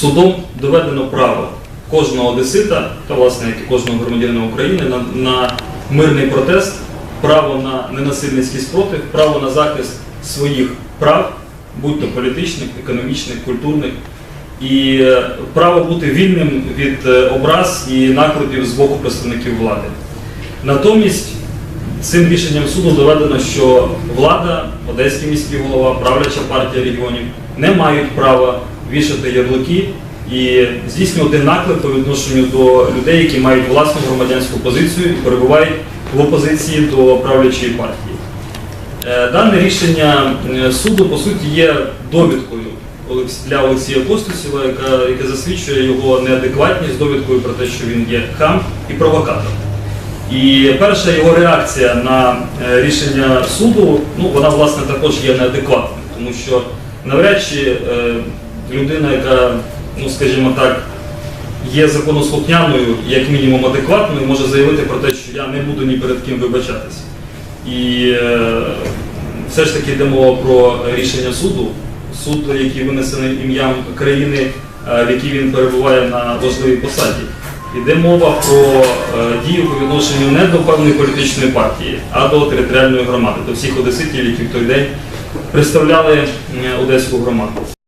судом доведено право кожного одесита, та власне як і кожного громадянина України, на, на мирний протест, право на ненасильницький спротив, право на захист своїх прав, будь то політичних, економічних, культурних, і е, право бути вільним від е, образ і накрутів з боку представників влади. Натомість цим рішенням суду доведено, що влада, Одеський міський голова, правляча партія регіонів не мають права вішати ярлики і здійснювати наклеп по відношенню до людей, які мають власну громадянську позицію і перебувають в опозиції до правлячої партії. Е, Дане рішення е, суду по суті є довідкою для Олексія Костусєва, яке засвідчує його неадекватність, довідкою про те, що він є хам і провокатор. І перша його реакція на е, рішення суду, ну вона власне також є неадекватною, тому що навряд чи людина, яка, ну скажімо так, є законослухняною, як мінімум адекватною, може заявити про те, що я не буду ні перед ким вибачатися. І е, все ж таки йде мова про рішення суду, суд, який винесений ім'ям країни, е, в якій він перебуває на важливій посаді. Йде мова про е, дію по відношенню не до певної політичної партії, а до територіальної громади, до всіх одеситів, які в той день представляли е, одеську громаду.